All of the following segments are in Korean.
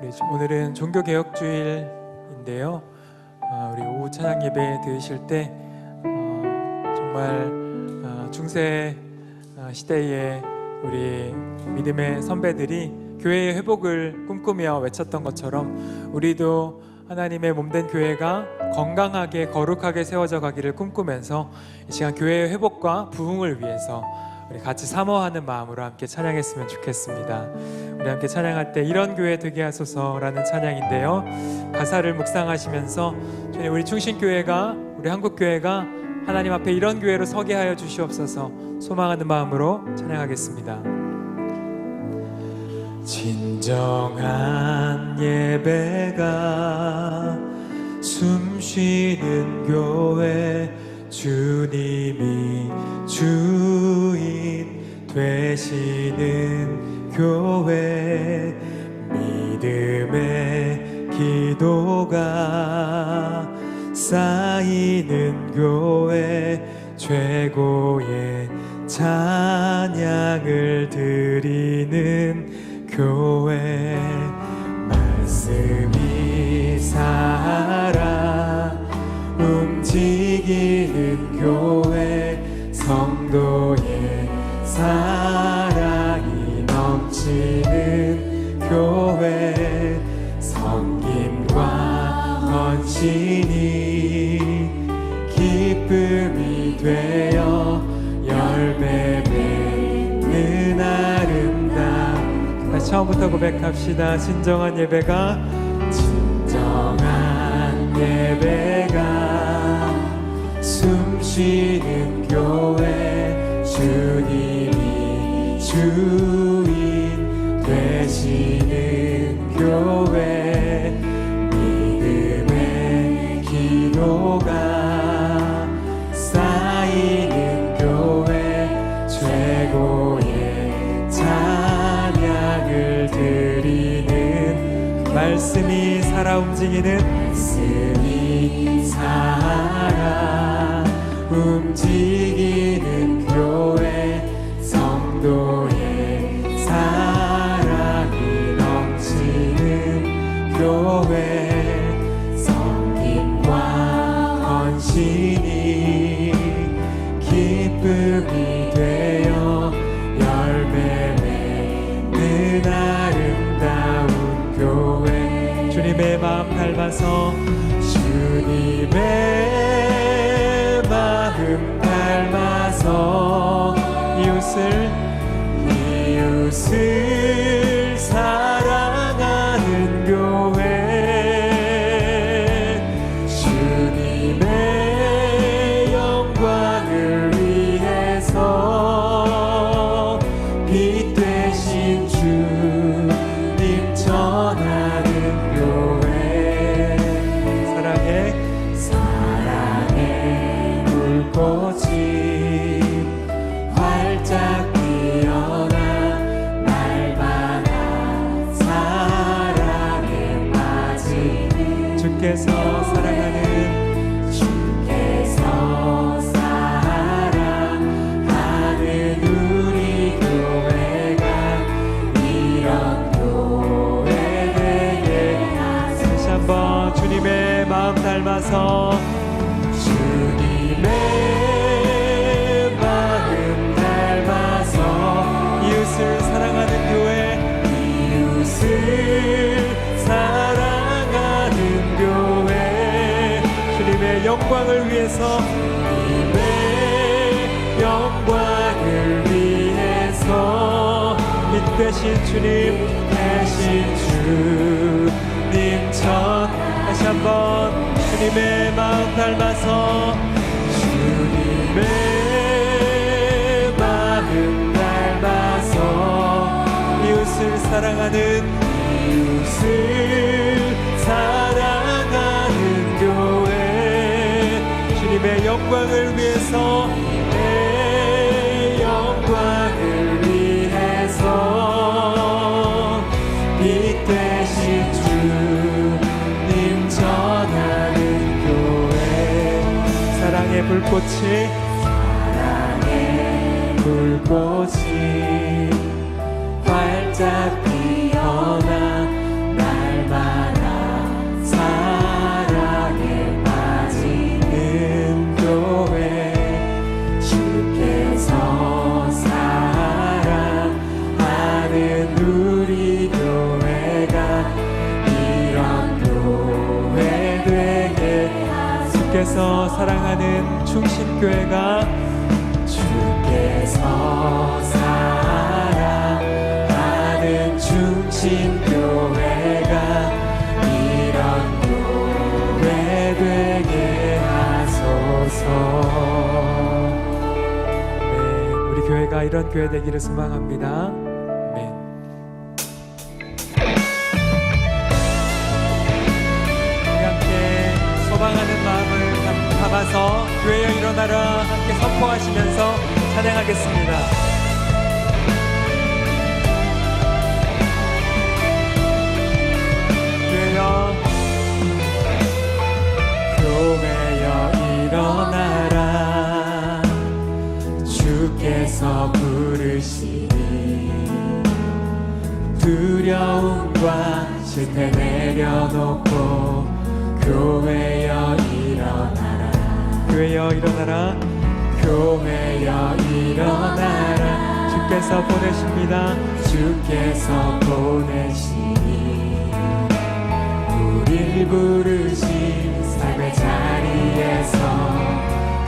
오늘은 종교개혁주일인데요. 어, 우리 오후 찬양 예배 드실 때 어, 정말 어, 중세 어, 시대에 우리 믿음의 선배들이 교회의 회복을 꿈꾸며 외쳤던 것처럼 우리도 하나님의 몸된 교회가 건강하게 거룩하게 세워져 가기를 꿈꾸면서 이 시간 교회의 회복과 부흥을 위해서 우리 같이 사모하는 마음으로 함께 찬양했으면 좋겠습니다. 우리 함께 찬양할 때 이런 교회 되게 하소서라는 찬양인데요. 가사를 묵상하시면서 주님 우리 충신교회가 우리 한국교회가 하나님 앞에 이런 교회로 서게 하여 주시옵소서 소망하는 마음으로 찬양하겠습니다. 진정한 예배가 숨쉬는 교회 주님이 주인 되시는 교회 믿음의 기도가 쌓이는 교회 최고의 찬양을 드리는 교회. 말씀이 살아 움직 사랑이 넘치는 교회 섬김과 헌신이 기쁨이 되어 열매 맺는 아름다움. 다시 처음부터 고백합시다. 진정한 예배가 진정한 예배가 숨쉬는 교회 주님이 주인 되시는 교회 믿음의 기도가 쌓이는 교회 최고의 찬양을 드리는 말씀이 살아 움직이는 말씀이 살아 움직이는 닮아서 주님의 마음 닮아서 이웃을 이웃을 주님의 마음 닮아서 주님의 마음 닮아서 이웃을 사랑하는 이웃을 사랑하는 교회 주님의 영광을 위해서 불꽃이 사랑의 불꽃이 활짝 피어나 날마다 사랑에 빠지는 교회 주께서 사랑하는 우리 교회가 이런 교회 되게 주께서 사랑 충신교회가 주께서 사랑하는 충신교회가 이런 교회 되게 하소서. 네, 우리 교회가 이런 교회 되기를 소망합니다 담- 담아서 교회여 일어나라 함께 선포하시면서 찬양하겠습니다. 주께서 부르시니 두려움과 실패 내려놓고 교회여 일어나라 교회여 일어나라. 교회여 일어나라. 주께서 보내십니다. 주께서 보내시니 우릴 부르신 삶의 자리에서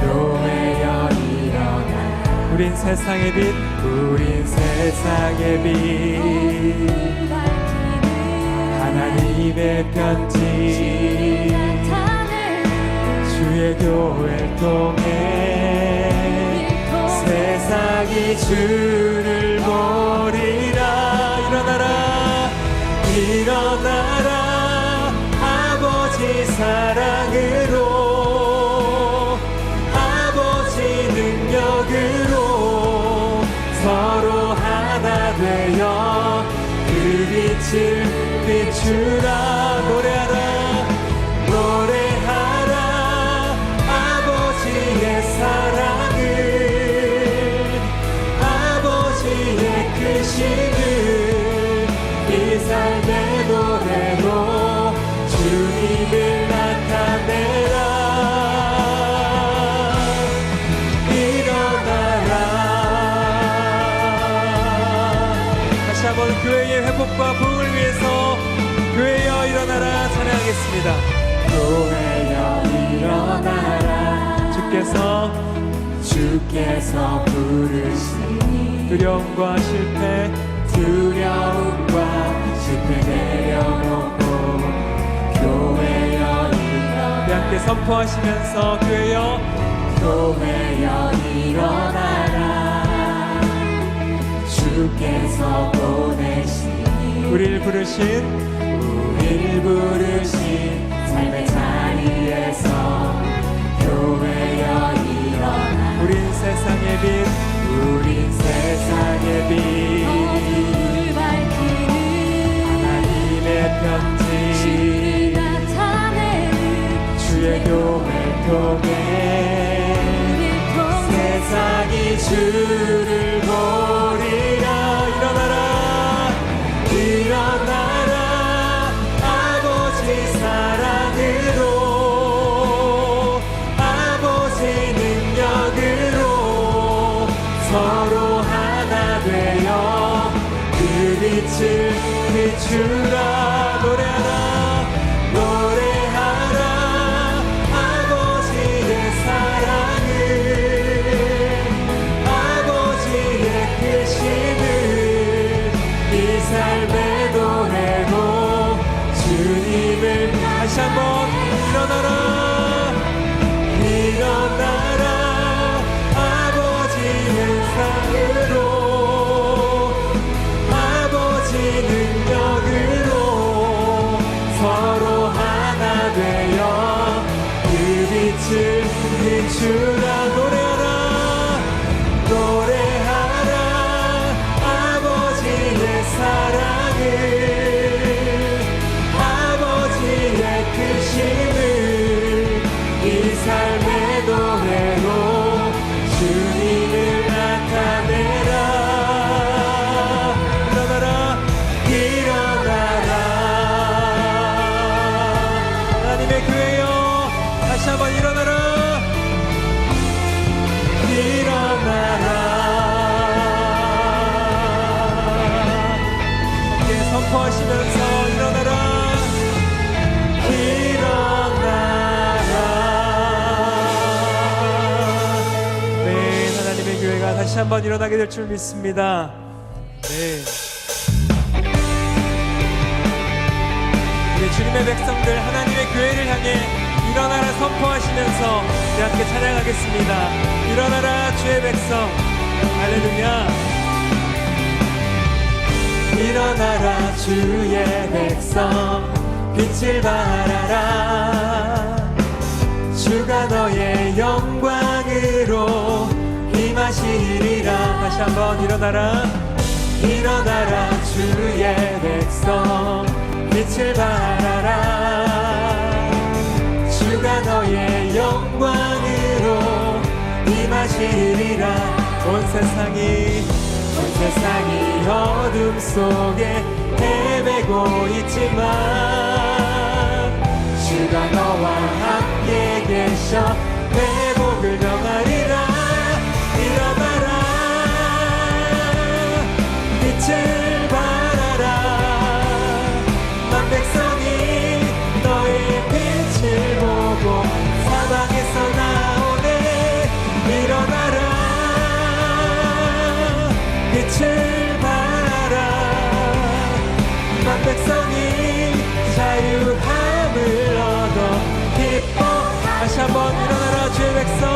교회여 일어나라. 우린 세상의 빛 우린 세상의 빛. 하나님의 편지 교회를 통해 세상이 주를 보리라. 일어나라. 일어나라. 아버지 사랑으로 아버지 능력으로 서로 하나 되어 그 빛을 비추라. 노래하라 일어나라 주께서 주께서 부르시니 두려움과 실패 두려움과 실패 내려놓고 교회여 일어나라. 우리 함께 선포하시면서 교회여 교회여 일어나라. 주께서 보내시니 우리를 부르신 우리를 부르신 삶의 자리에서 교회 일어나 우린 세상의 빛. 우린 세상의 빛. 하나님의 편지. 주의 교회를 통해. 세상이 주를 비 다시 한번 일어나게 될 줄 믿습니다. 네. 우리 주님의 백성들 하나님의 교회를 향해 일어나라 선포하시면서 우리 함께 찬양하겠습니다. 일어나라 주의 백성 할렐루야 일어나라 주의 백성 빛을 발하라 주가 너의 영광으로 임 하시리라 다시 한번 일어나라. 일어나라. 주의 백성. 빛을 발하라. 주가 너의 영광으로 임하시리라. 온 세상이 온 세상이 어둠 속에 헤매고 있지만 주가 너와 함께 계셔 회복을 명하리라 다시 한번 일어나라 주의 백성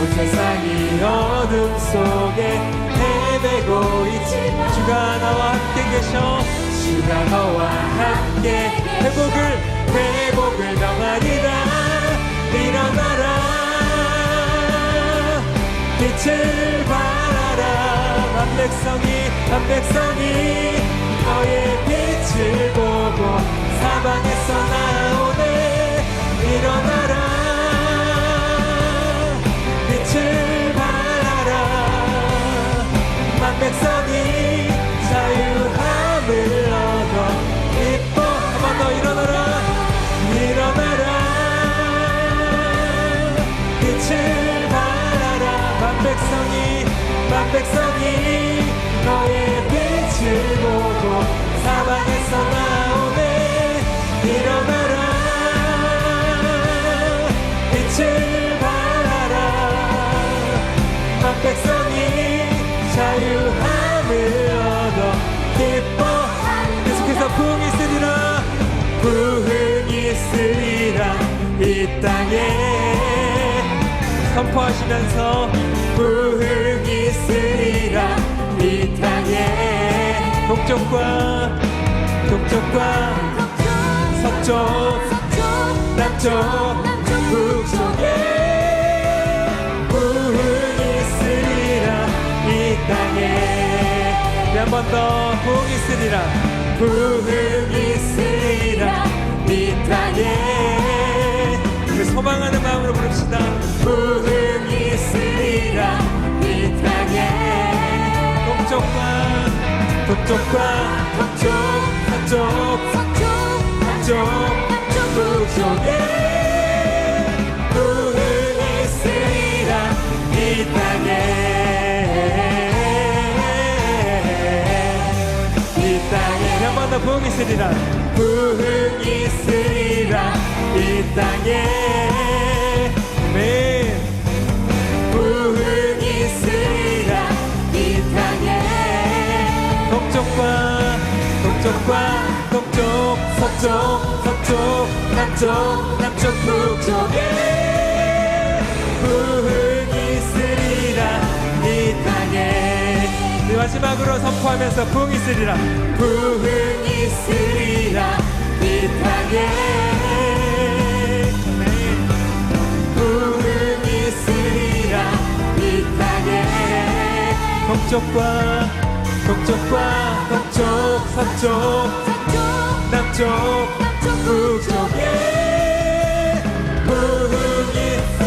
온 세상이 어둠 속에 헤매고 있지. 주가 나와 함께 계셔. 주가 너와 함께 회복을 회복을 명하리라. 일어나라. 빛을 발하라. 만 백성이 만 백성이 너의 빛을 보고 사방에서 나오네. 일어나라 빛을 발하라. 만 백성이 자유함을 얻어 기뻐 한번 더 일어나라. 일어나라. 빛을 발하라. 만 백성이 만 백성 이 땅에 선포하시면서 부흥이 있으리라. 이 땅에 동쪽과 동쪽과 서쪽 남쪽 북쪽에 부흥이 있으리라. 이 땅에 한 번 더 부흥이 있으리라. 부흥 부흥이 있으리라 이 땅에 동쪽과 동쪽과 북쪽 서쪽 남쪽 북쪽에 부흥이 있으리라 이 땅에 이 땅에 한번 더 부흥이 있으리라? 부흥이 있으리라 이 땅에 동쪽과 동쪽과 동쪽 서쪽 서쪽 남쪽 남쪽 북쪽에. 부흥이 있으리라 이 땅에. 네, 마지막으로 선포하면서 부흥이 있으리라. 부흥이 있으리라 이 땅에 동쪽과 동쪽과 북쪽 서쪽 남쪽 북쪽에 부흥이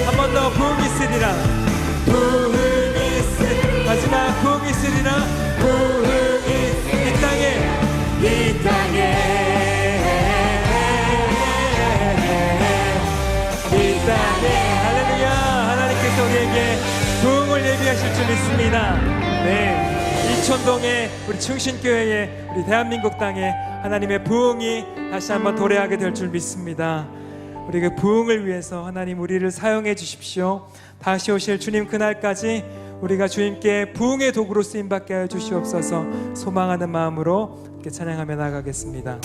한 번 더 부흥이 있으리라. 부흥이 있으리 마지막 부흥이 있으리라. 부흥이 이 땅에. 이 땅에. 이 땅에. 할렐루야. 하나님께서 우리에게 부흥을 예비하실 줄 믿습니다. 네. 이촌동의 우리 충신교회에 우리 대한민국 땅에 하나님의 부흥이 다시 한번 도래하게 될 줄 믿습니다. 우리 그 부흥을 위해서 하나님 우리를 사용해 주십시오. 다시 오실 주님 그날까지 우리가 주님께 부흥의 도구로 쓰임 받게 하여 주시옵소서. 소망하는 마음으로 이렇게 찬양하며 나가겠습니다.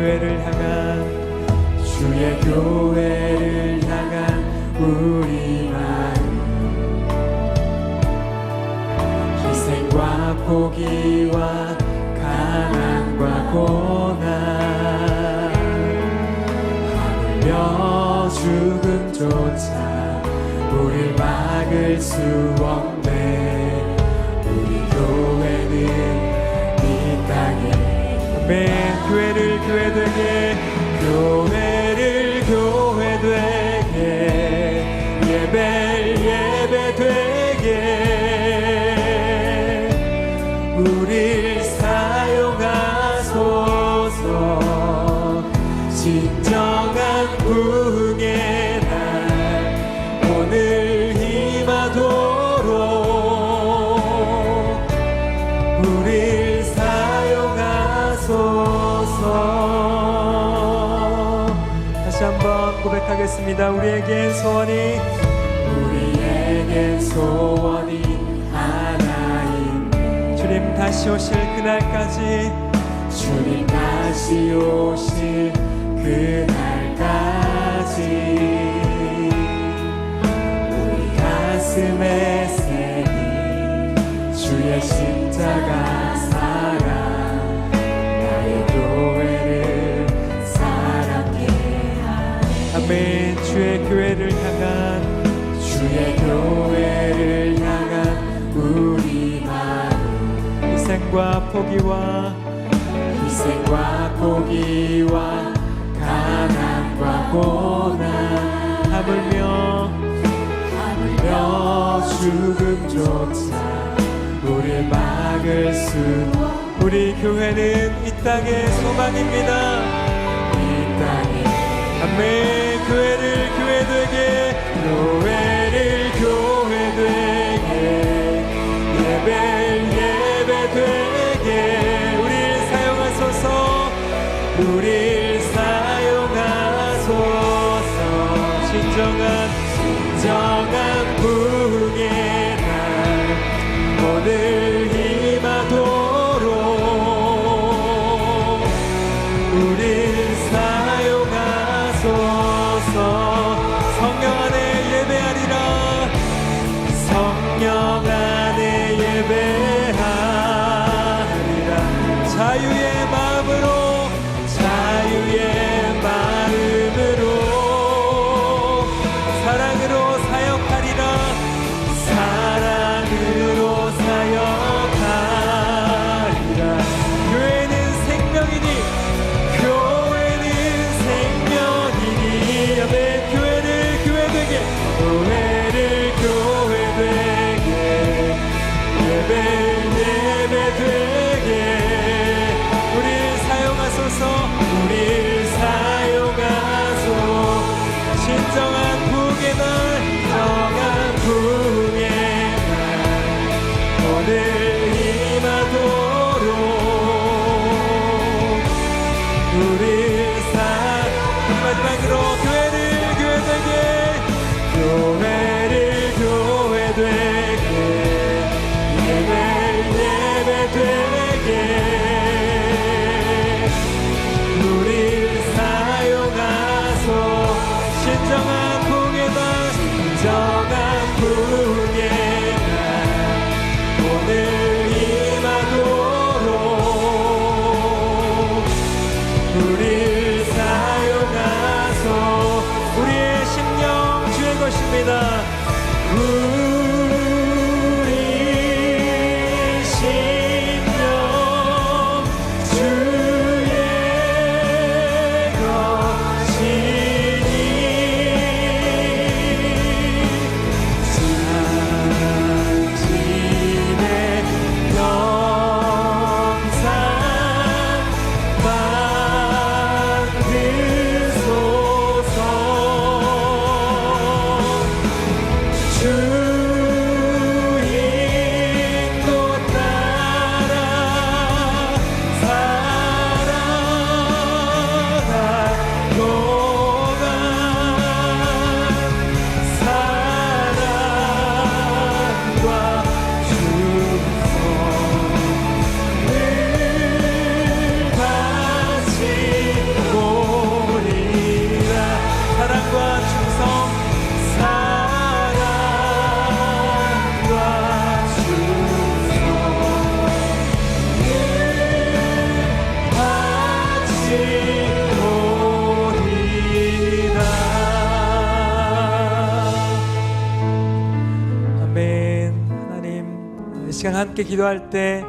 교회를 향한 주의 교회를 향한 우리 마음. 희생과 포기와 가난과 고난 하물며 죽음조차 우릴 막을 수 없네. 우리 교회는 이 땅에 아멘 교회를 교회 되게 교회를 교회 되게. 예배 예배 되 고백하겠습니다. 우리에겐 소원이. 우리에겐 소원이 하나 있네 주님 다시 오실 그날까지. 주님 다시 오실 그날까지. 우리 가슴에 새긴 주의 십자가 교회를 향한 주의 교회를 향한 우리 마음. 희생과 포기와 희생과 포기와 가난과 고난. 하물며 하물며 죽음조차 우릴 막을 수 우리 교회는 이 땅의 소망입니다. 이 땅에 아멘 우 함께 기도할 때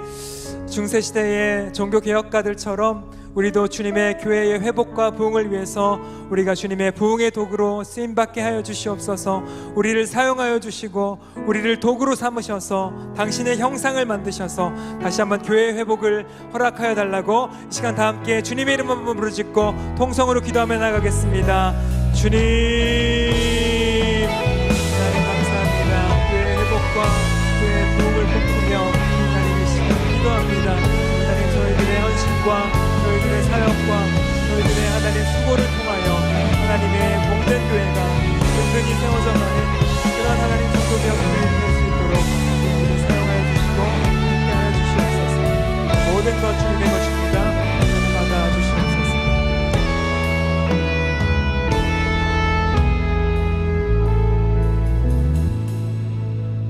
중세 시대의 종교 개혁가들처럼 우리도 주님의 교회의 회복과 부흥을 위해서 우리가 주님의 부흥의 도구로 쓰임 받게 하여 주시옵소서. 우리를 사용하여 주시고 우리를 도구로 삼으셔서 당신의 형상을 만드셔서 다시 한번 교회의 회복을 허락하여 달라고 이 시간 다 함께 주님의 이름 한번 부르짖고 통성으로 기도하며 나가겠습니다. 주님 삶과 저희들의 사역과 저희들의 하나님 수고를 통하여 하나님의 몸된 교회가 든든히 세워져 가는 그런 하나님 정도의 교회가 될수 있도록 우리를 사용하여 주시고 함께하여 주시옵소서. 모든 것 주님의 것